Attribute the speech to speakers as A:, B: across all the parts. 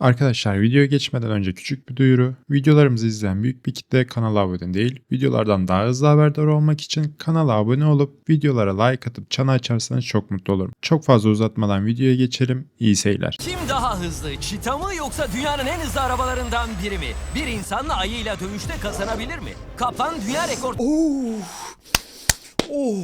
A: Arkadaşlar videoya geçmeden önce küçük bir duyuru. Videolarımızı izleyen büyük bir kitle kanala abone değil. Videolardan daha hızlı haberdar olmak için kanala abone olup videolara like atıp çana açarsanız çok mutlu olurum. Çok fazla uzatmadan videoya geçelim. İyi seyirler.
B: Kim daha hızlı? Çita mı yoksa dünyanın en hızlı arabalarından biri mi? Bir insanla ayıyla dövüşte kazanabilir mi? Kaplan dünya rekor
C: Oh. Oh,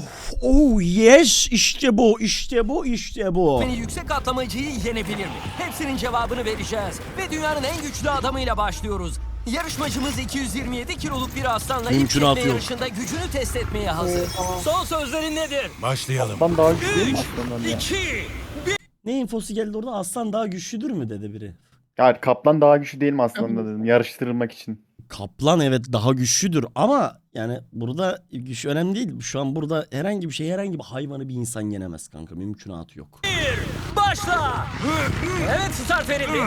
C: oh yes işte bu işte bu işte bu.
B: Beni yüksek atlamacıyı yenebilir mi? Hepsinin cevabını vereceğiz. Ve dünyanın en güçlü adamıyla başlıyoruz. Yarışmacımız 227 kiloluk bir aslanla ilk
C: Mümkünatı
B: kitle
C: yok.
B: yarışında gücünü test etmeye hazır. Son sözlerin nedir?
D: Başlayalım.
E: Ben daha güçlü değil mi
B: 3,
E: aslandan ya?
B: 2,
C: Ne infosu geldi orada aslan daha güçlüdür mü dedi biri.
E: Yani kaplan daha güçlü değil mi aslandan dedim yarıştırılmak için.
C: Kaplan evet daha güçlüdür ama yani burada güç önemli değil. Şu an burada herhangi bir şey herhangi bir hayvanı bir insan yenemez kanka mümkünatı yok.
B: Başla! Evet start verildi.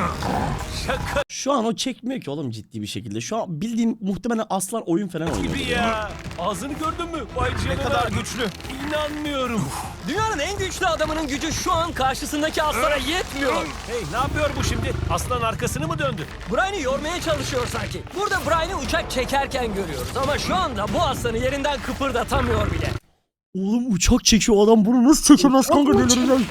B: Şaka
C: Şu an o çekmiyor ki oğlum ciddi bir şekilde. Şu an bildiğin muhtemelen aslan oyun falan oynuyor.
D: gibi ya. Ağzını gördün mü? Vay canına. Ne kadar güçlü. İnanmıyorum.
B: Dünyanın en güçlü adamının gücü şu an karşısındaki aslana yetmiyor.
D: Hey ne yapıyor bu şimdi? Aslan arkasını mı döndü?
B: Brian'ı yormaya çalışıyor sanki. Burada Brian'ı uçak çekerken görüyoruz ama şu anda bu aslanı yerinden kıpırdatamıyor bile.
C: Oğlum uçak çekiyor adam bunu nasıl çekemez kanka delireceğim.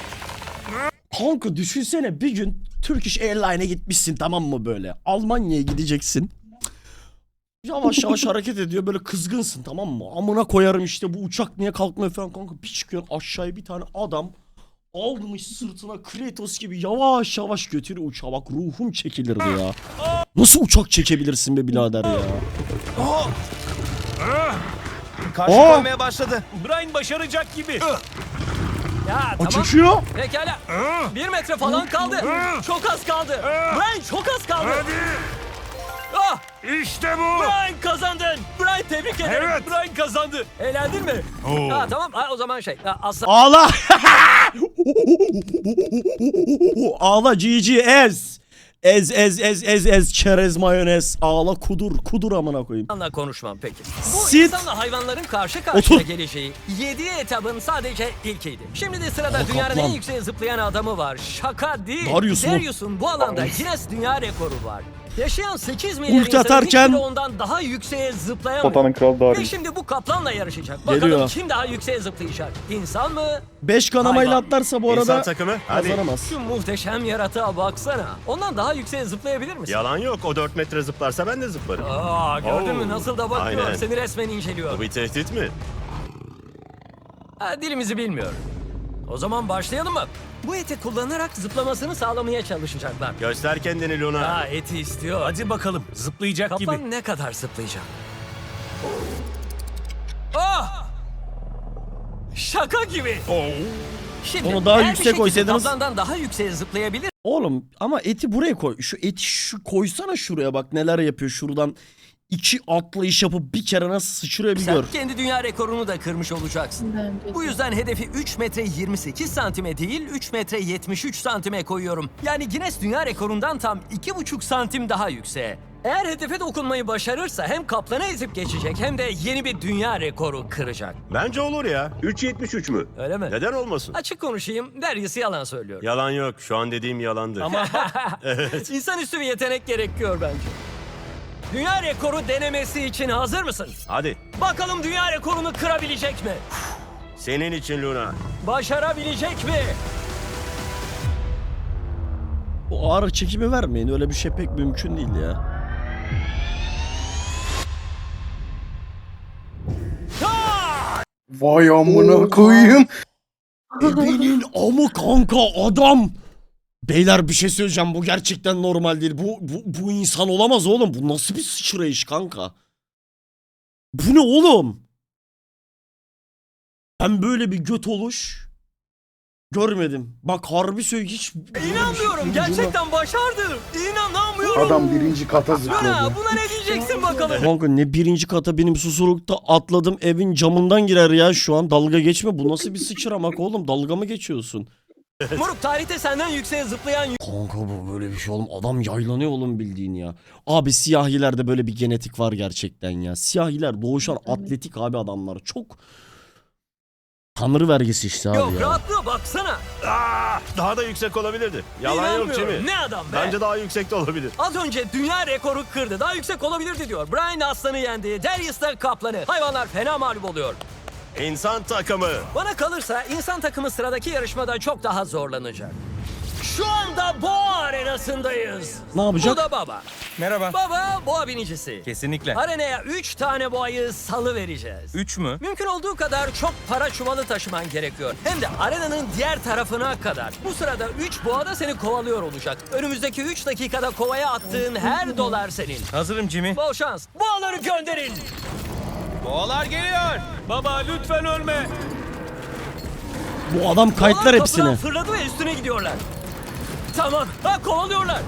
C: Kanka düşünsene bir gün Turkish Airlines'e gitmişsin tamam mı böyle. Almanya'ya gideceksin. Yavaş yavaş hareket ediyor böyle kızgınsın tamam mı? Amına koyarım işte bu uçak niye kalkmıyor falan kanka. Bir çıkıyorsun aşağıya bir tane adam almış sırtına Kratos gibi yavaş yavaş götürüyor uçağa bak ruhum çekilirdi ya. Nasıl uçak çekebilirsin be birader ya?
D: Karşı
C: Aa!
D: koymaya başladı. Brian başaracak gibi.
B: Ya
C: O
B: tamam.
C: çekiyor.
B: Pekala. Bir metre falan kaldı. Çok az kaldı. Brian çok az kaldı. Ah!
D: İşte bu.
B: Brian kazandın. Brian tebrik ederim.
D: Evet. Brian kazandı.
B: Eğlendin mi?
D: Oo.
B: Ha, tamam. Ha, o zaman şey. Ha, aslan.
C: Ağla. Ağla GG ez. Ez ez ez ez ez çerez mayonez. Ağla kudur kudur amına koyayım.
B: İnsanla konuşmam peki. Bu
C: Sit.
B: insanla hayvanların karşı karşıya
C: Otur.
B: geleceği 7 etabın sadece ilkiydi. Şimdi de sırada
C: Aa,
B: dünyanın
C: kaplan.
B: en yükseğe zıplayan adamı var. Şaka değil.
C: Darius mu?
B: Darius'un bu alanda Guinness Dünya Rekoru var. Yaşayan 8 milyar insanın
C: atarken-
B: hiçbiri ondan daha yükseğe zıplayamıyor.
E: Potanın kralı
B: Ve
E: Darius.
B: şimdi bu kaplanla yarışacak. Bakalım
C: Geliyor.
B: kim daha yükseğe zıplayacak? İnsan mı?
C: 5 kanamayla
B: Hayvan.
C: atlarsa bu arada
D: İnsan takımı. Hadi.
C: kazanamaz.
B: Şu muhteşem yaratığa baksana. Ondan daha yükseğe zıplayabilir misin?
F: Yalan yok. O 4 metre zıplarsa ben de zıplarım.
B: Aa, gördün mü
F: Oo.
B: nasıl da bakıyor.
F: Aynen.
B: Seni resmen inceliyor.
F: Bu bir tehdit mi?
B: Ha, dilimizi bilmiyor. O zaman başlayalım mı? Bu eti kullanarak zıplamasını sağlamaya çalışacaklar.
F: Göster kendini Luna.
B: Ha eti istiyor.
D: Hadi bakalım. Zıplayacak
B: Kaplan
D: gibi.
B: ne kadar zıplayacak? Ah! Şaka gibi. Şimdi
C: Onu daha yüksek koysaydınız-
B: Kaplandan daha yükseğe zıplayabilir
C: Oğlum ama eti buraya koy. Şu eti şu koysana şuraya bak neler yapıyor şuradan. İki atlayış yapıp bir kere nasıl sıçrıyor bir
B: sen
C: gör.
B: kendi dünya rekorunu da kırmış olacaksın.
G: Bence
B: Bu
G: de.
B: yüzden hedefi 3 metre 28 santime değil 3 metre 73 santime koyuyorum. Yani Guinness Dünya Rekoru'ndan tam 2,5 santim daha yükseğe. Eğer hedefe dokunmayı başarırsa hem kaplanı ezip geçecek hem de yeni bir dünya rekoru kıracak.
F: Bence olur ya. 3.73 mü?
B: Öyle mi?
F: Neden olmasın?
B: Açık konuşayım, Darius yalan söylüyor.
F: Yalan yok. Şu an dediğim yalandı.
B: Ama insanüstü bir yetenek gerekiyor bence. Dünya rekoru denemesi için hazır mısın?
F: Hadi.
B: Bakalım dünya rekorunu kırabilecek mi?
F: Senin için Luna.
B: Başarabilecek mi?
C: O ağır çekimi vermeyin öyle bir şey pek mümkün değil ya.
E: Vay amına koyayım.
C: Benim ama kanka adam. Beyler bir şey söyleyeceğim bu gerçekten normal değil. Bu, bu, bu insan olamaz oğlum. Bu nasıl bir sıçrayış kanka? Bu ne oğlum? Ben böyle bir göt oluş görmedim. Bak harbi söyle hiç...
B: İnanmıyorum, gerçekten başardı. İnanamıyorum.
E: Adam birinci kata zıpladı.
B: buna ne diyeceksin bakalım?
C: Kanka ne birinci kata benim susurlukta atladım evin camından girer ya şu an dalga geçme bu nasıl bir sıçramak oğlum dalga mı geçiyorsun?
B: Moruk tarihte senden yükseğe zıplayan
C: Kanka bu böyle bir şey oğlum adam yaylanıyor oğlum bildiğin ya. Abi siyahilerde böyle bir genetik var gerçekten ya. Siyahiler doğuşan atletik abi adamlar çok Tanrı vergisi işte abi
B: Yok
C: ya.
B: rahatlığa baksana.
F: Aa, daha da yüksek olabilirdi. Yalan yok
B: İnanmıyorum.
F: Jimmy.
B: Ne adam be.
F: Bence daha yüksek de olabilir.
B: Az önce dünya rekoru kırdı. Daha yüksek olabilirdi diyor. Brian aslanı yendi. Darius da kaplanı. Hayvanlar fena mağlup oluyor.
F: İnsan takımı.
B: Bana kalırsa insan takımı sıradaki yarışmada çok daha zorlanacak. Şu anda boğa arenasındayız.
C: Ne yapacak?
B: Bu da baba.
D: Merhaba.
B: Baba boğa binicisi.
D: Kesinlikle.
B: Arenaya 3 tane boğayı salı vereceğiz.
D: 3 mü?
B: Mümkün olduğu kadar çok para çuvalı taşıman gerekiyor. Hem de arenanın diğer tarafına kadar. Bu sırada 3 boğa da seni kovalıyor olacak. Önümüzdeki 3 dakikada kovaya attığın her dolar senin.
D: Hazırım Jimmy.
B: Bol şans. Boğaları gönderin.
D: Boğalar geliyor. Baba lütfen ölme.
C: Bu adam kayıtlar
B: Boğalar
C: hepsini.
B: kapıdan fırladı ve üstüne gidiyorlar. Tamam. Ha kovalıyorlar.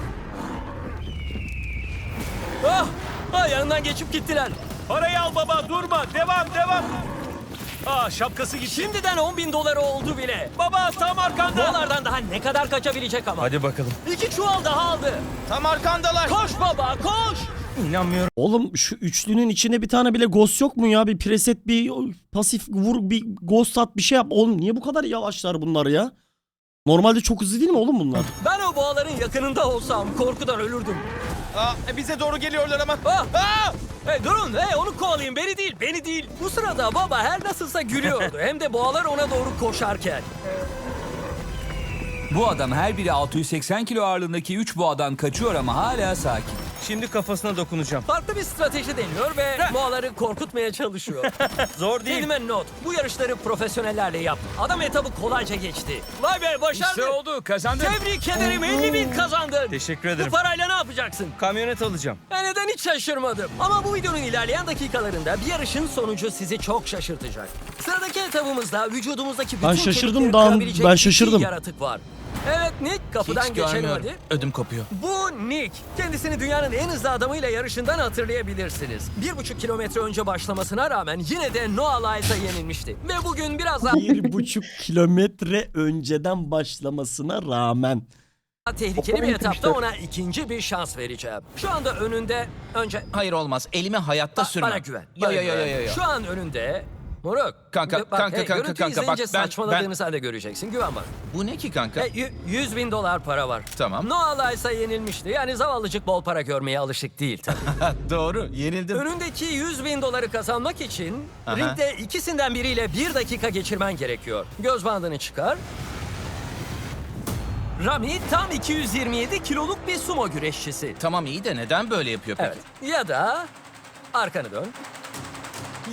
B: Ah, ah yanından geçip gittiler.
D: Parayı al baba durma. Devam devam. Aa şapkası gitti.
B: Şimdiden 10 bin doları oldu bile.
D: Baba tam arkanda.
B: Boğalardan daha ne kadar kaçabilecek ama.
D: Hadi bakalım.
B: İki çuval daha aldı.
D: Tam arkandalar.
B: Koş baba koş.
D: İnanmıyorum.
C: Oğlum şu üçlünün içinde bir tane bile ghost yok mu ya? Bir preset bir pasif vur bir ghost at bir şey yap. Oğlum niye bu kadar yavaşlar bunlar ya? Normalde çok hızlı değil mi oğlum bunlar?
B: Ben o boğaların yakınında olsam korkudan ölürdüm.
D: Aa, bize doğru geliyorlar ama.
B: Ah!
D: Aa!
B: Hey durun hey onu kovalayın beni değil beni değil. Bu sırada baba her nasılsa gülüyordu. Hem de boğalar ona doğru koşarken.
G: Bu adam her biri 680 kilo ağırlığındaki 3 boğadan kaçıyor ama hala sakin.
D: Şimdi kafasına dokunacağım.
B: Farklı bir strateji deniyor ve boğaları korkutmaya çalışıyor.
D: Zor değil.
B: Kelime not. Bu yarışları profesyonellerle yap. Adam etabı kolayca geçti. Vay be başardı.
G: İşte oldu kazandın.
B: Tebrik ederim 50 bin kazandın.
D: Teşekkür
B: Bu
D: ederim.
B: parayla ne yapacaksın?
D: Kamyonet alacağım.
B: Ya neden hiç şaşırmadım. Ama bu videonun ilerleyen dakikalarında bir yarışın sonucu sizi çok şaşırtacak. Sıradaki etabımızda vücudumuzdaki bütün
C: Ben şaşırdım
B: kemikleri
C: daha-
B: kırabilecek
C: ben
B: iki
C: şaşırdım.
B: yaratık var. Evet Nick kapıdan
G: Hiç
B: geçelim
G: görmüyorum.
B: hadi.
G: Ödüm kopuyor.
B: Bu Nick. Kendisini dünyanın en hızlı adamıyla yarışından hatırlayabilirsiniz. Bir buçuk kilometre önce başlamasına rağmen yine de Noah Lyles'a yenilmişti. Ve bugün biraz daha
C: Bir buçuk kilometre önceden başlamasına rağmen.
B: tehlikeli bir etapta ona ikinci bir şans vereceğim. Şu anda önünde önce
G: Hayır olmaz. Elimi hayatta
B: Ba-
G: sürme.
B: Bana güven.
G: Yo
B: bana
G: yo yo
B: güven.
G: yo yo.
B: Şu an önünde Moruk.
G: Kanka,
B: bak,
G: kanka,
B: hey,
G: kanka,
B: görüntü
G: kanka,
B: izleyince
G: bak, ben-
B: sen de göreceksin. Güven bana.
G: Bu ne ki kanka?
B: E, y- 100 bin dolar para var.
G: Tamam.
B: Noah Lyles'a yenilmişti. Yani zavallıcık bol para görmeye alışık değil tabii.
G: Doğru. Yenildim.
B: Önündeki 100 bin doları kazanmak için
G: Aha.
B: ringde ikisinden biriyle bir dakika geçirmen gerekiyor. Göz bandını çıkar. Rami tam 227 kiloluk bir sumo güreşçisi.
G: Tamam iyi de neden böyle yapıyor peki?
B: Evet. Ya da arkanı dön.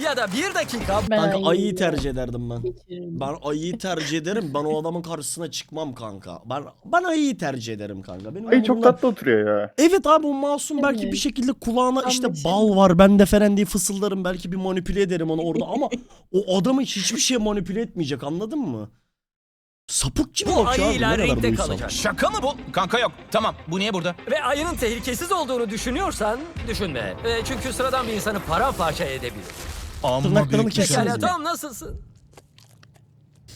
B: Ya da bir dakika
H: Ben
C: Kanka ayıyı tercih ederdim ben.
H: geçiririm.
C: Ben ayıyı tercih ederim. Ben o adamın karşısına çıkmam kanka. Ben ben ayıyı tercih ederim kanka. Benim
E: Ay çok
C: umurumda-
E: tatlı oturuyor ya.
C: Evet abi o masum belki
H: Evet.
C: bir şekilde kulağına
H: Tam
C: işte
H: bir şey.
C: bal var ben de falan diye fısıldarım belki bir manipüle ederim onu orada ama o adamı hiçbir şeye manipüle etmeyecek anladın mı? Sapık gibi
B: Bu
C: bak ya.
B: ayıyla
C: kadar bu insan.
B: kalacak.
G: Şaka mı bu? Kanka yok. Tamam. Bu niye burada?
B: Ve ayının tehlikesiz olduğunu düşünüyorsan düşünme. E, çünkü sıradan bir insanı paramparça edebilir.
G: Amma
C: Tırnaklarımı
G: büyük bir
C: keser.
G: şey.
B: Pekala? Tom nasılsın?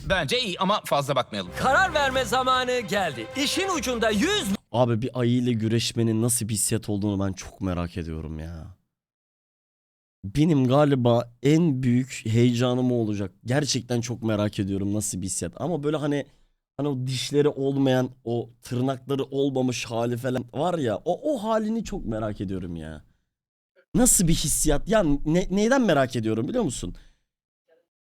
G: Bence iyi ama fazla bakmayalım.
B: Karar verme zamanı geldi. İşin ucunda 100
C: Abi bir ayıyla güreşmenin nasıl bir hissiyat olduğunu ben çok merak ediyorum ya. Benim galiba en büyük heyecanım o olacak. Gerçekten çok merak ediyorum nasıl bir hissiyat. Ama böyle hani hani o dişleri olmayan, o tırnakları olmamış hali falan var ya. O o halini çok merak ediyorum ya. Nasıl bir hissiyat? Ya ne- neyden merak ediyorum biliyor musun?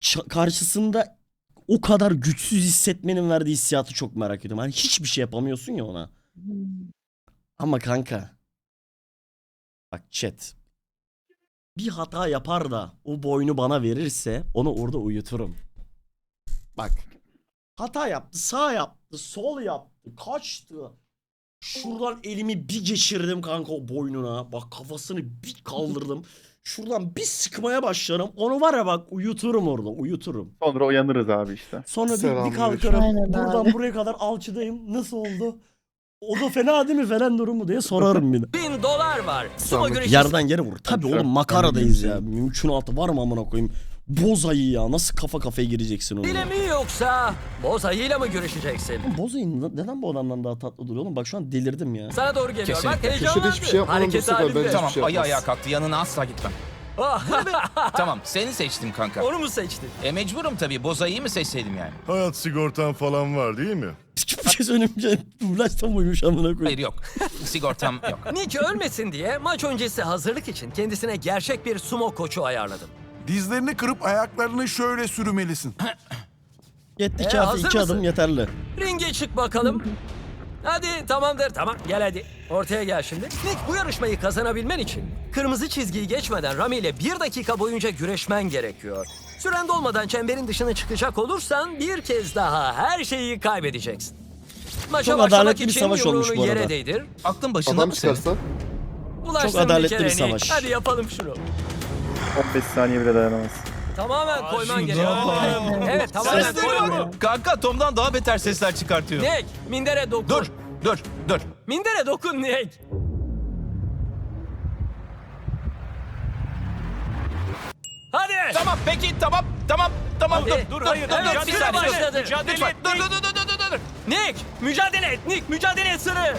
C: Ça- karşısında o kadar güçsüz hissetmenin verdiği hissiyatı çok merak ediyorum. Hani hiçbir şey yapamıyorsun ya ona. Ama kanka. Bak chat. Bir hata yapar da o boynu bana verirse onu orada uyuturum. Bak. Hata yaptı, sağ yaptı, sol yaptı, kaçtı. Şuradan elimi bir geçirdim kanka o boynuna. Bak kafasını bir kaldırdım. Şuradan bir sıkmaya başlarım. Onu var ya bak uyuturum orada, uyuturum.
E: Sonra uyanırız abi işte.
C: Sonra bir, bir kalkarım.
H: Aynen
C: buradan buraya kadar alçıdayım. Nasıl oldu? O da fena değil mi falan durumu diye sorarım bir de.
B: bin dolar var. Sumo güreşçisi
C: Yerden yere vur. Tabii oğlum makaradayız ya. Mümkünatı var mı amına koyayım? Boz ayı ya. Nasıl kafa kafaya gireceksin onu?
B: ile mi yoksa boz ayıyla mı görüşeceksin?
C: Boz ayı ne- neden bu adamdan daha tatlı duruyor oğlum? Bak şu an delirdim ya.
B: Sana doğru geliyor. Bak
G: Kesinlikle.
B: heyecanlandı.
I: Köşede hiçbir şey yapmadan
B: Hareket
I: dursa da
B: halinde.
I: bence-
G: Tamam
I: şey
G: ayı
I: yapmaz.
G: ayağa kalktı. Yanına asla gitmem.
H: Tamam seni seçtim kanka.
B: Onu mu seçtin?
H: E mecburum tabii. Bozayı mı seçseydim yani?
F: Hayat sigortan falan var değil mi?
C: Bir şey söyleyeyim. Dublaj tam uymuş amına koyayım.
H: Hayır yok. Sigortam yok.
B: Nick ölmesin diye maç öncesi hazırlık için kendisine gerçek bir sumo koçu ayarladım.
I: Dizlerini kırıp ayaklarını şöyle sürmelisin.
C: Yetti
B: Ee,
C: iki, hafta,
B: hazır
C: iki
B: mısın?
C: adım yeterli.
B: Ringe çık bakalım. Hadi tamamdır tamam gel hadi. Ortaya gel şimdi. Nick bu yarışmayı kazanabilmen için kırmızı çizgiyi geçmeden Rami ile bir dakika boyunca güreşmen gerekiyor. Süren dolmadan çemberin dışına çıkacak olursan bir kez daha her şeyi kaybedeceksin. Maça
C: Çok
B: başlamak
C: adaletli bir
B: için
C: savaş olmuş
B: yumruğunu
C: bu
B: yere
C: arada.
B: değdir.
H: Aklın başında mı senin?
B: Ulaştın
C: Çok adaletli
B: kere
C: bir
B: Nick.
C: savaş.
B: Hadi yapalım şunu.
E: 15 saniye bile dayanamaz.
B: Tamamen koyman gerekiyor. Evet tamamen
H: Ses duyuyor
B: koy.
H: mu? Kanka Tom'dan daha beter sesler çıkartıyor.
B: Nick mindere dokun.
H: Dur, dur, dur.
B: Mindere dokun Nick. Hadi.
H: Tamam peki tamam tamam tamam
B: Hadi.
H: dur
B: Dur,
H: hayır dur
B: evet,
H: dur bir saniye dur.
B: başladı.
H: Mücadele
D: Lütfen.
H: Dur dur dur dur dur dur.
B: Nick mücadele et Nick mücadele et sırrı.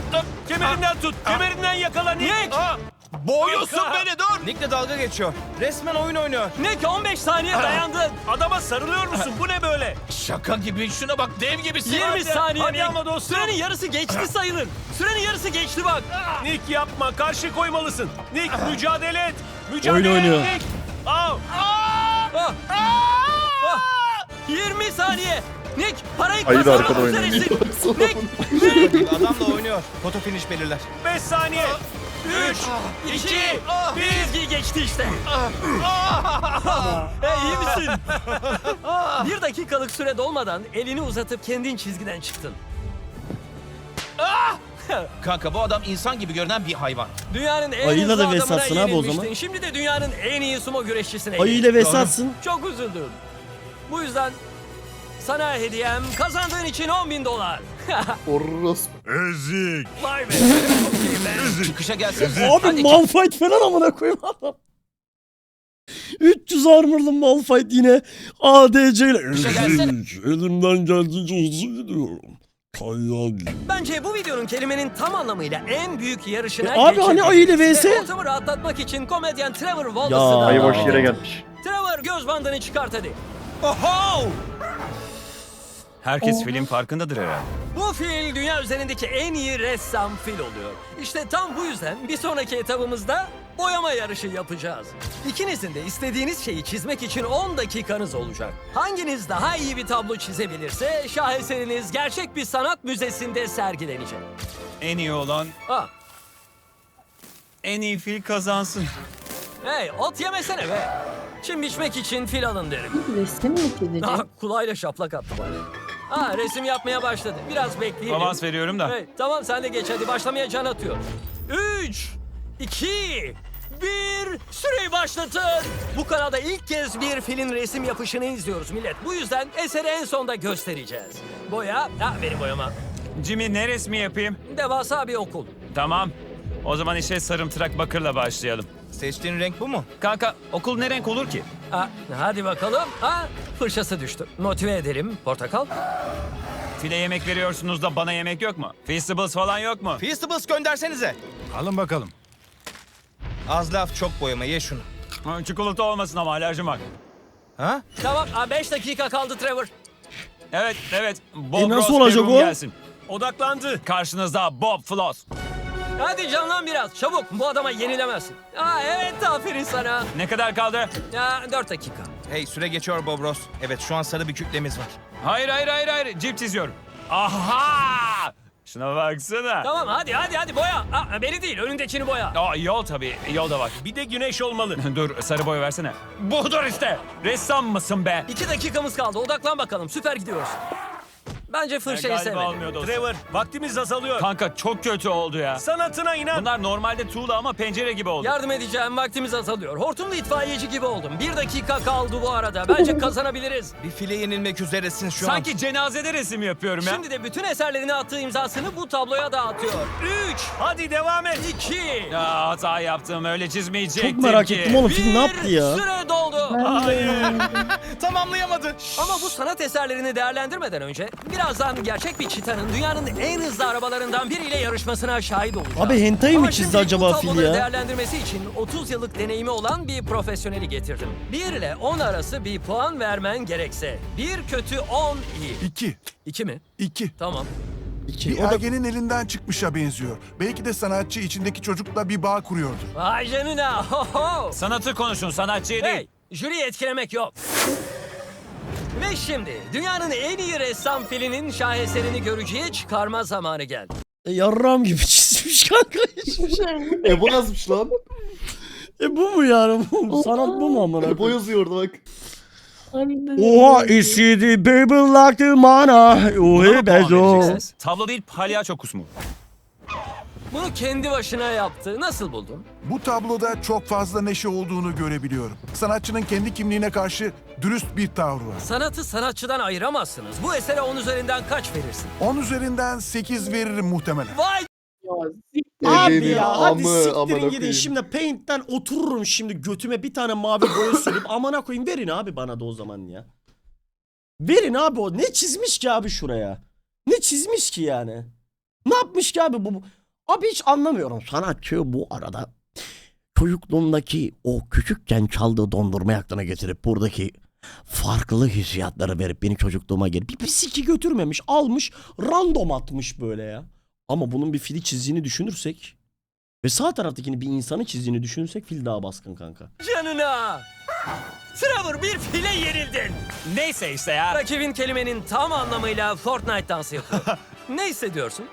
D: Kemerinden tut. Kemerinden yakala Nick.
B: Nick.
D: Aa,
H: Boğuyorsun
D: Kanka.
H: beni dur. Nick'le dalga geçiyor. Resmen oyun oynuyor.
B: Nick 15 saniye dayandın.
D: Adama sarılıyor musun? Bu ne böyle?
H: Şaka gibi şuna bak dev gibisin.
B: 20
H: Hadi.
B: saniye
D: hadi
B: Nick.
D: ama dostum.
B: Sürenin yarısı geçti sayılır. Sürenin yarısı geçti bak.
D: Nick yapma. Karşı koymalısın. Nick mücadele et. Mücadele
C: Oyun oynuyor.
D: et Nick. Aa,
B: Ah. Ah. 20 saniye. Nick parayı
E: Ayı da
B: kazanmak
E: arkada oynuyor.
B: üzeresin. Nick
H: Adam da oynuyor. Foto finish belirler.
D: 5 saniye.
B: 3, 2,
H: Ah.
B: 1. Çizgiyi geçti işte. hey, iyi misin? bir dakikalık süre dolmadan elini uzatıp kendin çizgiden çıktın.
H: Kanka bu adam insan gibi görünen bir hayvan.
B: Dünyanın en
C: Ayıyla
B: hızlı
C: da
B: adamına
C: Vesat'sın abi o
B: yenilmiştin.
C: zaman.
B: Şimdi de dünyanın en iyi sumo güreşçisine
C: Ayı ile
B: yenildin.
C: Vesat'sın.
B: Çok üzüldüm. Bu yüzden sana hediyem kazandığın için 10 bin dolar.
F: Ezik.
B: Vay be. Be.
H: Çıkışa gelsin.
C: Abi Malphite falan amına koyayım adam. 300 armorlı Malphite yine ADC ile.
H: Gelsene.
C: Elimden geldiğince hızlı gidiyorum. Kayyan.
B: Bence bu videonun kelimenin tam anlamıyla en büyük yarışına
C: E abi hani ayı ile vs?
B: Ve ortamı rahatlatmak için komedyen Trevor Wallace'ı
C: Ya.
B: da
E: Ayı boş yere gelmiş.
B: Trevor göz bandını çıkart hadi.
H: Oho!
D: Herkes film farkındadır herhalde.
B: Bu fil dünya üzerindeki en iyi ressam fil oluyor. İşte tam bu yüzden bir sonraki etabımızda boyama yarışı yapacağız. İkinizin de istediğiniz şeyi çizmek için 10 dakikanız olacak. Hanginiz daha iyi bir tablo çizebilirse şaheseriniz gerçek bir sanat müzesinde sergilenecek.
D: En iyi olan
B: Ha,
D: en iyi fil kazansın.
B: hey ot yemesene be. Çim biçmek için fil alın derim.
J: Resim mi çizecek?
B: Ah, kulağıyla şaplak attı bana. Ha resim yapmaya başladı. Biraz bekleyelim.
D: Avans veriyorum da.
B: Hey, tamam sen de geç hadi başlamaya can atıyor. 3, 2, 1, süreyi başlatın. Bu kanalda ilk kez bir filin resim yapışını izliyoruz millet. Bu yüzden eseri en sonda göstereceğiz. Boya, ha benim boyama.
D: Jimmy ne resmi yapayım?
B: Devasa bir okul.
D: Tamam. O zaman işe sarımtırak bakırla başlayalım.
H: Seçtiğin renk bu mu?
D: Kanka okul ne renk olur ki?
B: Ha, hadi bakalım. Ha, fırçası düştü. Motive edelim. Portakal.
D: File yemek veriyorsunuz da bana yemek yok mu? Feastables falan yok mu?
H: Feastables göndersenize.
I: Alın bakalım.
H: Az laf çok boyama ye şunu.
D: Ha, Çikolata olmasın ama alerjim var.
H: Ha?
B: Tamam, 5 dakika kaldı Trevor.
D: Evet evet. Bob
C: E, nasıl
D: Ross
C: olacak
D: Perum
C: o?
D: Gelsin. Odaklandı. Karşınızda Bob Floss.
B: Hadi canlan biraz. Çabuk. Bu adama yenilemezsin. Aa, evet aferin sana.
D: Ne kadar kaldı?
B: Ya 4 dakika.
H: Hey süre geçiyor Bob Ross. Evet şu an sarı bir kütlemiz var.
D: Hayır hayır hayır hayır. Cip çiziyorum. Aha! Şuna baksana.
B: Tamam hadi hadi hadi boya. Aa, beni değil önündekini boya.
D: Aa, yol tabii. Yol da var. Bir de güneş olmalı. Dur sarı boya versene. Budur işte. Ressam mısın be?
B: 2 dakikamız kaldı. Odaklan bakalım. Süper gidiyoruz. Bence fırçayı
D: Galiba
B: sevmedi.
D: olmuyor dostum. Trevor vaktimiz azalıyor. Kanka çok kötü oldu ya.
I: Sanatına inan.
D: Bunlar normalde tuğla ama pencere gibi oldu.
B: Yardım edeceğim. Vaktimiz azalıyor. Hortumlu itfaiyeci gibi oldum. Bir dakika kaldı bu arada. Bence kazanabiliriz.
H: Bir file yenilmek üzeresin şu an.
D: Sanki cenazede resim yapıyorum ya.
B: Şimdi de bütün eserlerini attığı imzasını bu tabloya dağıtıyor. 3,
D: Hadi devam et.
B: 2,
D: Ya hata yaptım öyle çizmeyecektim
C: Çok merak
D: ki.
C: ettim oğlum film ne yaptı ya?
B: Süre doldu.
H: Tamamlayamadı.
B: Ama bu sanat eserlerini değerlendirmeden önce birazdan gerçek bir çitanın dünyanın en hızlı arabalarından biriyle yarışmasına şahit olacağız.
C: Abi hentai mi çizdi acaba
B: bu
C: fil
B: tabloları
C: ya?
B: değerlendirmesi için 30 yıllık deneyimi olan bir profesyoneli getirdim. 1 ile 10 arası bir puan vermen gerekse. 1 kötü 10 iyi.
I: İki.
B: 2 mi?
I: İki.
B: Tamam.
C: İki.
I: Bir
C: O da
I: ergenin elinden çıkmışa benziyor. Belki de sanatçı içindeki çocukla bir bağ kuruyordur.
B: Vay canına. Ho ho.
D: Sanatı konuşun sanatçıyı değil.
B: Hey, jüriyi etkilemek yok. Ve şimdi dünyanın en iyi ressam filinin şaheserini göreceği çıkarma zamanı geldi.
C: E, yarram gibi çizmiş kanka.
E: E bu nasılmış lan?
C: e bu mu yani? Bu, sanat bu mu amına?
E: E bu yazıyordu bak.
C: Oha isidi baby like the mana. Ohe
D: puan
C: bezo.
D: vereceksiniz? Tablo değil palyaço kusmu.
B: Bunu kendi başına yaptı. Nasıl buldun?
I: Bu tabloda çok fazla neşe olduğunu görebiliyorum. Sanatçının kendi kimliğine karşı dürüst bir tavrı var.
B: Sanatı sanatçıdan ayıramazsınız. Bu esere 10 üzerinden kaç verirsin?
I: 10 üzerinden 8 veririm muhtemelen.
B: Vay
C: Abi
E: Elini
C: ya hadi
E: amı,
C: siktirin
E: amına
C: gidin.
E: koyayım.
C: Şimdi Paint'ten otururum şimdi götüme bir tane mavi boya sürüp amına koyayım verin abi bana da o zaman ya. Verin abi o. Ne çizmiş ki abi şuraya? Ne çizmiş ki yani? Ne yapmış ki abi bu? Abi hiç anlamıyorum. Sanatçı bu arada çocukluğundaki o küçükken çaldığı dondurma aklına getirip buradaki farklı hissiyatları verip beni çocukluğuma geri bir pisiki götürmemiş almış random atmış böyle ya. Ama bunun bir fili çizdiğini düşünürsek ve sağ taraftakini bir insanı çizdiğini düşünürsek fil daha baskın kanka.
B: canına. Trevor bir file yenildin.
D: Neyse işte ya.
B: Rakibin kelimenin tam anlamıyla Fortnite dansı yapıyor. ne hissediyorsun?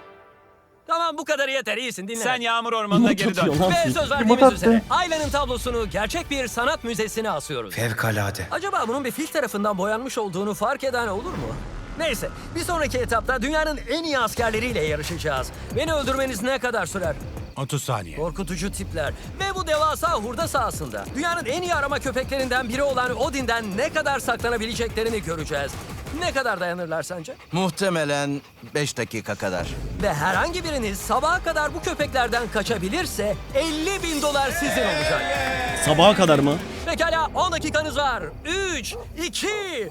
B: Tamam bu kadar yeter iyisin dinle.
D: Sen yağmur ormanına geri dön.
B: Ve söz verdiğimiz üzere Ayla'nın tablosunu gerçek bir sanat müzesine asıyoruz.
H: Fevkalade.
B: Acaba bunun bir fil tarafından boyanmış olduğunu fark eden olur mu? Neyse bir sonraki etapta dünyanın en iyi askerleriyle yarışacağız. Beni öldürmeniz ne kadar sürer?
I: 30 saniye.
B: Korkutucu tipler. Ve bu devasa hurda sahasında dünyanın en iyi arama köpeklerinden biri olan Odin'den ne kadar saklanabileceklerini göreceğiz. Ne kadar dayanırlar sence?
J: Muhtemelen 5 dakika kadar.
B: Ve herhangi biriniz sabaha kadar bu köpeklerden kaçabilirse 50 bin dolar sizin olacak.
C: Sabaha kadar mı?
B: Pekala 10 dakikanız var. 3, 2, 1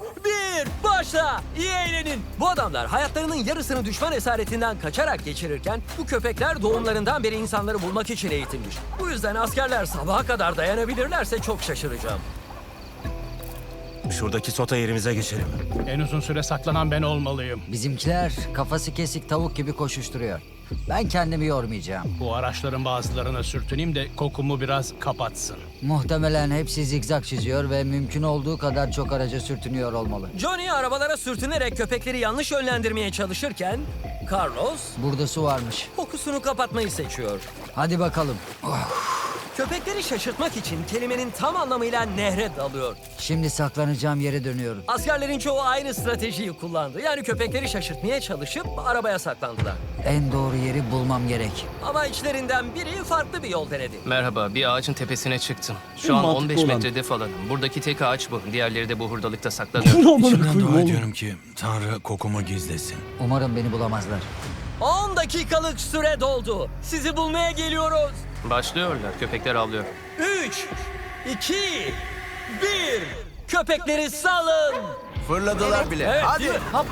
B: başla. İyi eğlenin. Bu adamlar hayatlarının yarısını düşman esaretinden kaçarak geçirirken bu köpekler doğumlarından beri insanları bulmak için eğitilmiş. Bu yüzden askerler sabaha kadar dayanabilirlerse çok şaşıracağım.
H: Şuradaki sota yerimize geçelim.
K: En uzun süre saklanan ben olmalıyım.
L: Bizimkiler kafası kesik tavuk gibi koşuşturuyor. Ben kendimi yormayacağım.
K: Bu araçların bazılarına sürtüneyim de kokumu biraz kapatsın.
L: Muhtemelen hepsi zigzag çiziyor ve mümkün olduğu kadar çok araca sürtünüyor olmalı.
B: Johnny arabalara sürtünerek köpekleri yanlış yönlendirmeye çalışırken Carlos
L: Burada su varmış.
B: kokusunu kapatmayı seçiyor.
L: Hadi bakalım.
B: Köpekleri şaşırtmak için kelimenin tam anlamıyla nehre dalıyor.
L: Şimdi saklanacağım yere dönüyorum.
B: Askerlerin çoğu aynı stratejiyi kullandı. Yani köpekleri şaşırtmaya çalışıp arabaya saklandılar.
L: En doğru yeri bulmam gerek.
B: Ama içlerinden biri farklı bir yol denedi.
K: Merhaba, bir ağacın tepesine çıktım. Şu an
C: mantıklı
K: 15
C: olan.
K: metrede falanım. Buradaki tek ağaç bu. Diğerleri de bu hurdalıkta saklanıyor.
C: Bu ne amına koyayım oğlum?
H: ki Tanrı kokumu gizlesin.
L: Umarım beni bulamazlar.
B: 10 dakikalık süre doldu. Sizi bulmaya geliyoruz.
K: Başlıyorlar, köpekler avlıyor.
B: 3, 2, 1. Köpekleri salın.
J: Fırladılar bile.
B: Evet,
J: Hadi.
B: Hop.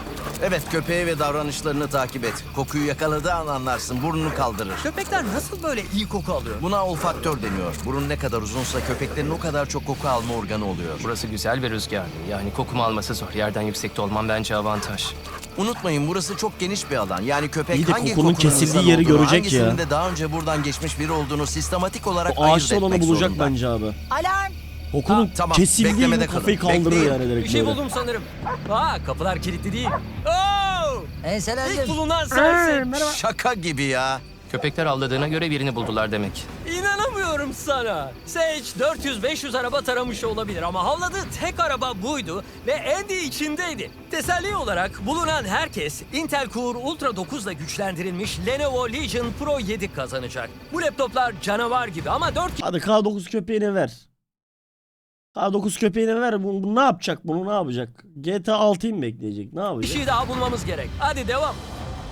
J: Evet köpeği ve davranışlarını takip et. Kokuyu yakaladığı an anlarsın. Burnunu kaldırır.
B: Köpekler nasıl böyle iyi koku alıyor?
J: Buna olfaktör deniyor. Burun ne kadar uzunsa köpeklerin o kadar çok koku alma organı oluyor.
K: Burası güzel ve rüzgarlı. Yani kokumu alması zor. Yerden yüksekte olmam bence avantaj.
J: Unutmayın burası çok geniş bir alan. Yani köpek
C: İyi de
J: hangi
C: kokunun kesildiği yeri
J: olduğunu,
C: görecek ya.
J: de daha önce buradan geçmiş biri olduğunu sistematik olarak
C: O
J: ayırt
C: ağaçta
J: etmek
C: olanı bulacak
J: zorunda.
C: bence abi.
L: Alarm!
C: Kokunun
J: Ha, tamam,
C: kesildiği
J: beklemede
C: gibi kafayı
J: kalın.
C: kaldırır
J: Bekleyin.
C: yani direkt
B: Bir şey
C: böyle.
B: buldum sanırım. Aa kapılar kilitli değil. Oo! İlk
L: Enselendim.
B: bulunan sensin.
J: Şaka gibi ya.
K: Köpekler avladığına göre birini buldular demek.
B: İnanamıyorum sana. Sage 400-500 araba taramış olabilir ama havladığı tek araba buydu ve Andy içindeydi. Teselli olarak bulunan herkes Intel Core Ultra 9 ile güçlendirilmiş Lenovo Legion Pro 7 kazanacak. Bu laptoplar canavar gibi ama 4
C: Hadi K9 köpeğine ver. K9 köpeğine ver. Bu, bu ne yapacak? Bunu ne yapacak? GTA 6'yı mı bekleyecek? Ne
B: Bir
C: yapacak?
B: şey daha bulmamız gerek. Hadi devam.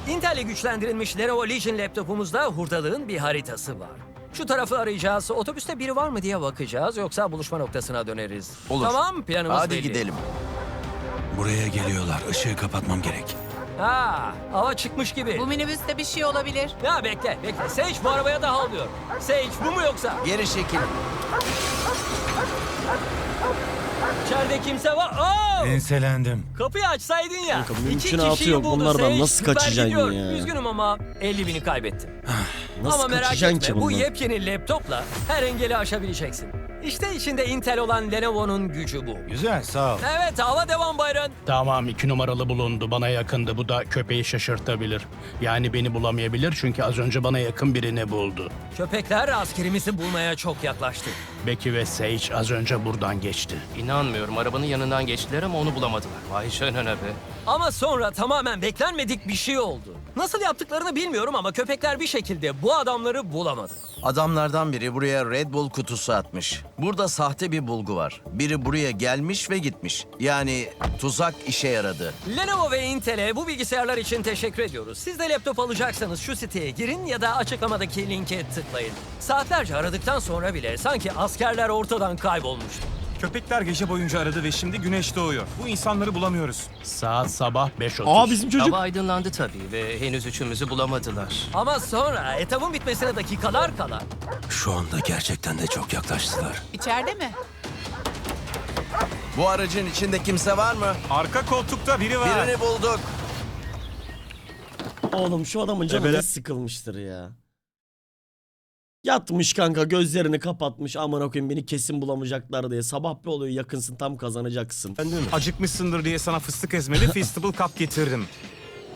B: Intel'le güçlendirilmiş Lenovo Legion laptopumuzda hurdalığın bir haritası var. Şu tarafı arayacağız. Otobüste biri var mı diye bakacağız. Yoksa buluşma noktasına döneriz.
J: Olur.
B: Tamam planımız
J: Hadi
B: belli.
J: gidelim.
G: Buraya geliyorlar. Işığı kapatmam gerek.
B: Ha, hava çıkmış gibi.
M: Bu minibüste bir şey olabilir.
B: Ya bekle, bekle. Sage bu arabaya daha alıyor. Sage bu mu yoksa?
J: Geri çekil.
B: İçeride kimse var. Oo!
D: Enselendim.
B: Kapıyı açsaydın ya.
C: Kanka,
B: İki
C: mümkünatı
B: kişiyi
C: yok.
B: buldu
C: Bunlardan
B: Sage.
C: nasıl
B: Süper
C: kaçacaksın
B: gidiyor.
C: ya?
B: Üzgünüm ama 50 bini kaybettim.
C: Nasıl
B: ama merak
C: kaçacaksın
B: etme
C: ki
B: bu
C: bundan?
B: yepyeni laptopla her engeli aşabileceksin. İşte içinde Intel olan Lenovo'nun gücü bu.
H: Güzel sağ ol.
B: Evet hava devam Bayron.
N: Tamam iki numaralı bulundu. Bana yakındı. Bu da köpeği şaşırtabilir. Yani beni bulamayabilir çünkü az önce bana yakın birini buldu.
B: Köpekler askerimizi bulmaya çok yaklaştı.
N: Becky ve Sage az önce buradan geçti.
K: İnanmıyorum. Arabanın yanından geçtiler ama onu bulamadılar. Vay canına be.
B: Ama sonra tamamen beklenmedik bir şey oldu. Nasıl yaptıklarını bilmiyorum ama köpekler bir şekilde bu adamları bulamadı.
J: Adamlardan biri buraya Red Bull kutusu atmış. Burada sahte bir bulgu var. Biri buraya gelmiş ve gitmiş. Yani tuzak işe yaradı.
B: Lenovo ve Intel'e bu bilgisayarlar için teşekkür ediyoruz. Siz de laptop alacaksanız şu siteye girin ya da açıklamadaki linke tıklayın. Saatlerce aradıktan sonra bile sanki askerler ortadan kaybolmuştu.
D: Köpekler gece boyunca aradı ve şimdi güneş doğuyor. Bu insanları bulamıyoruz.
N: Saat sabah 5.30.
C: Aa bizim çocuk.
K: Hava aydınlandı tabii ve henüz üçümüzü bulamadılar.
B: Ama sonra etabın bitmesine dakikalar kala
G: Şu anda gerçekten de çok yaklaştılar.
M: İçeride mi?
J: Bu aracın içinde kimse var mı?
D: Arka koltukta biri var.
J: Birini bulduk.
C: Oğlum şu adamın canı ne sıkılmıştır ya. Yatmış kanka gözlerini kapatmış aman koyayım beni kesin bulamayacaklar diye. Sabah bir oluyor yakınsın tam kazanacaksın.
D: Acıkmışsındır diye sana fıstık ezmeli Feastable Cup getirdim.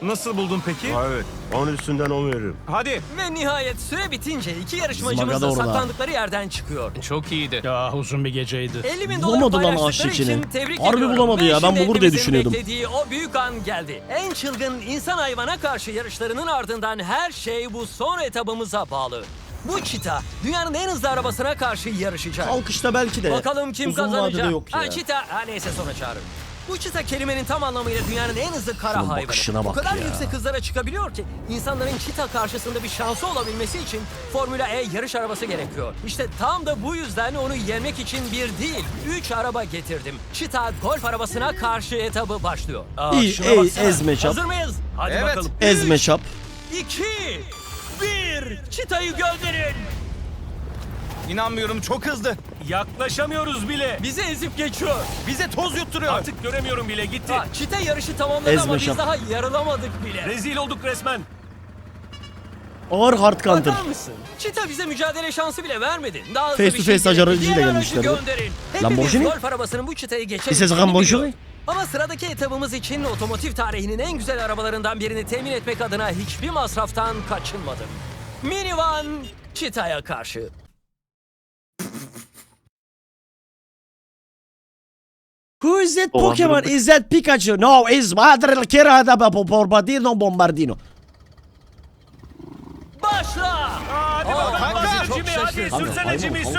D: Nasıl buldun peki?
F: Evet. 10 üstünden 10 veririm.
D: Hadi.
B: ve nihayet süre bitince iki yarışmacımız
C: da
B: da
C: orada.
B: saklandıkları yerden çıkıyor.
K: Çok iyiydi.
N: Ya uzun bir geceydi.
B: 50 bin dolar
C: Bulamadı lan
B: paylaştıkları için tebrik
C: Harbi
B: ediyorum.
C: bulamadı
B: Ve
C: ya, ben
B: şimdi
C: bulur diye
B: hepimizin
C: düşünüyordum.
B: beklediği o büyük an geldi. En çılgın insan hayvana karşı yarışlarının ardından her şey bu son etabımıza bağlı. Bu çita dünyanın en hızlı arabasına karşı yarışacak.
C: Alkışta belki de.
B: Bakalım kim
C: Uzun vadede
B: kazanacak.
C: yok ya.
B: Ha çita, ha neyse sonra çağırırım. Bu çita kelimenin tam anlamıyla dünyanın en hızlı kara
C: Şunun
B: hayvanı.
C: bakışına
B: o
C: bak
B: kadar
C: ya.
B: yüksek hızlara çıkabiliyor ki insanların çita karşısında bir şansı olabilmesi için Formula E yarış arabası gerekiyor. İşte tam da bu yüzden onu yenmek için bir değil, üç araba getirdim. Çita golf arabasına karşı etabı başlıyor. Aa,
C: İyi,
B: şuna
C: ey,
B: baksana.
C: ezme çap.
B: Hazır mıyız? Hadi
H: Evet.
B: bakalım.
C: Ezme şap.
B: 2 1 Çitayı gönderin.
H: İnanmıyorum çok hızlı.
D: Yaklaşamıyoruz bile.
B: Bizi ezip geçiyor.
H: Bize toz yutturuyor.
D: Artık göremiyorum bile gitti.
B: Ha, çita yarışı tamamladı ama biz daha yarılamadık bile.
D: Rezil olduk resmen.
C: Ağır hard counter.
B: Bakar mısın? Çita bize mücadele şansı bile vermedi. Daha hızlı
C: Face to
B: şey
C: face
B: gerekti.
C: aracıyla
B: Diğer
C: gelmişler
B: aracı
C: bu.
B: gönderin. Hepimiz
C: Lamborghini?
B: golf arabasının bu çıtayı
C: This is
B: geçebileceğini
C: Lamborghini.
B: biliyor. Ama sıradaki etabımız için otomotiv tarihinin en güzel arabalarından birini temin etmek adına hiçbir masraftan kaçınmadım. Minivan Çita'ya karşı.
C: Who is that
E: Dolandırıldık.
C: Pokemon? Is that Pikachu? No, it's Madre Kirada Bombardino Bombardino.
B: Başla!
D: Hadi
B: Aa,
D: bakalım.
B: kanka,
D: Hadi
B: çok
D: Jimmy hadi
B: şaşırdım.
D: Sürsene Jimmy sür.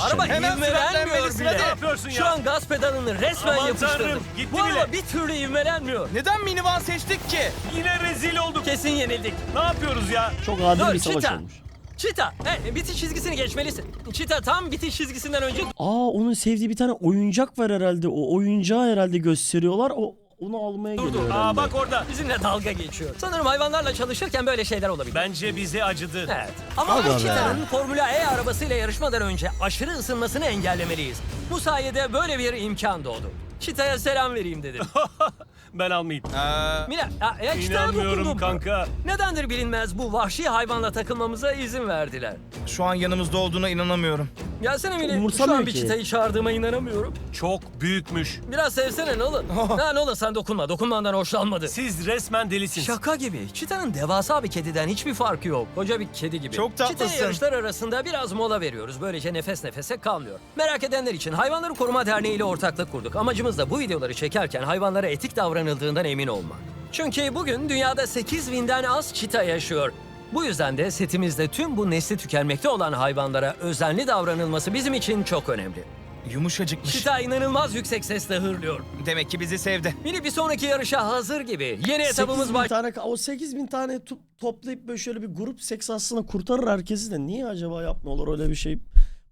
B: araba
H: Hemen
B: ivmelenmiyor
H: frenlenmelisin,
B: bile.
H: hadi.
D: Ne yapıyorsun
B: Şu
D: ya?
B: an gaz pedalını resmen
D: Aman
B: yapıştırdım.
D: tanrım, gitti
B: Bu araba
D: bile.
B: bir türlü ivmelenmiyor.
H: Neden minivan seçtik ki?
D: Yine rezil olduk.
B: Kesin yenildik.
D: Ne yapıyoruz ya?
C: Çok adil
B: Dur,
C: bir savaş
B: Çita.
C: olmuş.
B: Çita, he, bitiş çizgisini geçmelisin. Çita tam bitiş çizgisinden önce
C: Aa onun sevdiği bir tane oyuncak var herhalde. O oyuncağı herhalde gösteriyorlar. O onu almaya
B: durdu.
C: geliyor
D: Aa
C: herhalde.
D: bak orada.
B: Bizimle dalga geçiyor. Sanırım hayvanlarla çalışırken böyle şeyler olabilir.
D: Bence bize acıdı.
B: Evet. Ama
C: Aga be.
B: Çita'nın Formula E arabasıyla yarışmadan önce aşırı ısınmasını engellemeliyiz. Bu sayede böyle bir imkan doğdu. Çita'ya selam vereyim dedim.
D: Ben almayayım.
H: Ee,
B: Mila, ya, ya Çita'ya
D: İnanmıyorum
B: dokundum.
D: kanka.
B: Nedendir bilinmez bu vahşi hayvanla takılmamıza izin verdiler.
H: şu an yanımızda olduğuna inanamıyorum.
B: Gelsene Mili, şu
C: Umursamıyor
B: an bir
C: ki.
B: Çita'yı çağırdığıma inanamıyorum.
D: Çok büyükmüş.
B: Biraz sevsene Nolan. ha Nolan sen dokunma, dokunmandan hoşlanmadı.
D: Siz resmen delisiniz.
B: Şaka gibi. Çita'nın devasa bir kediden hiçbir farkı yok. Koca bir kedi gibi.
H: Çok tatlısın.
B: Çita'ya yarışlar arasında biraz mola veriyoruz. Böylece nefes nefese kalmıyor. Merak edenler için Hayvanları Koruma Derneği ile ortaklık kurduk. Amacımız da bu videoları çekerken hayvanlara etik davranıldığından emin olmak. Çünkü bugün dünyada 8 binden az çita yaşıyor. Bu yüzden de setimizde tüm bu nesli tükenmekte olan hayvanlara özenli davranılması bizim için çok önemli.
H: Yumuşacıkmış.
B: Çita inanılmaz yüksek sesle hırlıyor.
H: Demek ki bizi sevdi.
B: Mini bir sonraki yarışa hazır gibi. Yeni etabımız
C: 8000
B: baş...
C: tane o 8000 tane to- toplayıp böyle şöyle bir grup seks aslında kurtarır herkesi de niye acaba yapmıyorlar öyle bir şey?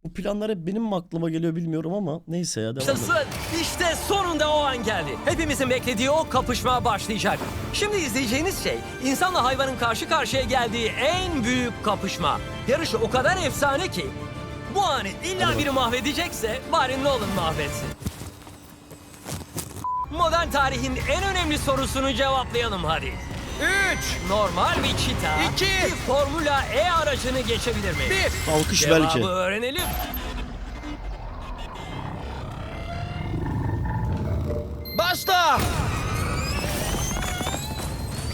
C: Bu planlar hep benim mi aklıma geliyor bilmiyorum ama neyse ya devam edelim.
B: Başlasın. İşte sonunda o an geldi. Hepimizin beklediği o kapışma başlayacak. Şimdi izleyeceğiniz şey insanla hayvanın karşı karşıya geldiği en büyük kapışma. Yarış o kadar efsane ki bu anı illa biri mahvedecekse bari Nolan mahvetsin. Modern tarihin en önemli sorusunu cevaplayalım hadi.
H: 3,
B: Normal bir çita
H: İki.
B: bir Formula E aracını geçebilir mi?
H: 1.
C: Alkış
B: Cevabı
C: belki.
B: öğrenelim.
H: Başla!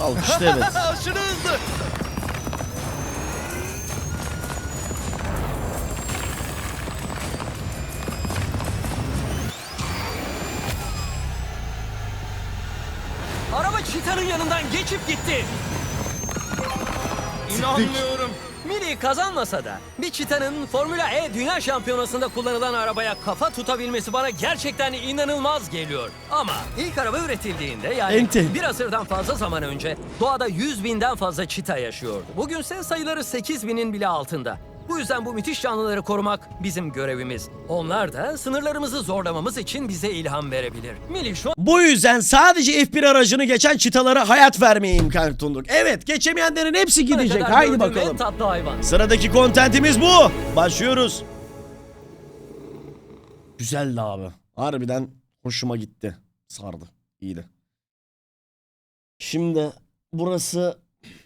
C: Alkışlı evet.
H: Aşırı hızlı.
B: Çitanın yanından geçip gitti.
H: İnanmıyorum.
B: Mini kazanmasa da bir çitanın Formula E Dünya Şampiyonası'nda kullanılan arabaya kafa tutabilmesi bana gerçekten inanılmaz geliyor. Ama ilk araba üretildiğinde yani
C: Enti.
B: bir asırdan fazla zaman önce doğada 100 binden fazla çita yaşıyordu. Bugünse sayıları 8 binin bile altında. Bu yüzden bu müthiş canlıları korumak bizim görevimiz. Onlar da sınırlarımızı zorlamamız için bize ilham verebilir. Mili şu
C: Bu yüzden sadece F1 aracını geçen çitalara hayat vermeye imkan sunduk. Evet geçemeyenlerin hepsi
B: ana
C: gidecek.
B: kadar
C: Haydi
B: gördüğüm
C: bakalım.
B: En tatlı hayvan.
C: Sıradaki kontentimiz bu. Başlıyoruz. Güzeldi abi. Harbiden hoşuma gitti. Sardı. İyiydi. Şimdi burası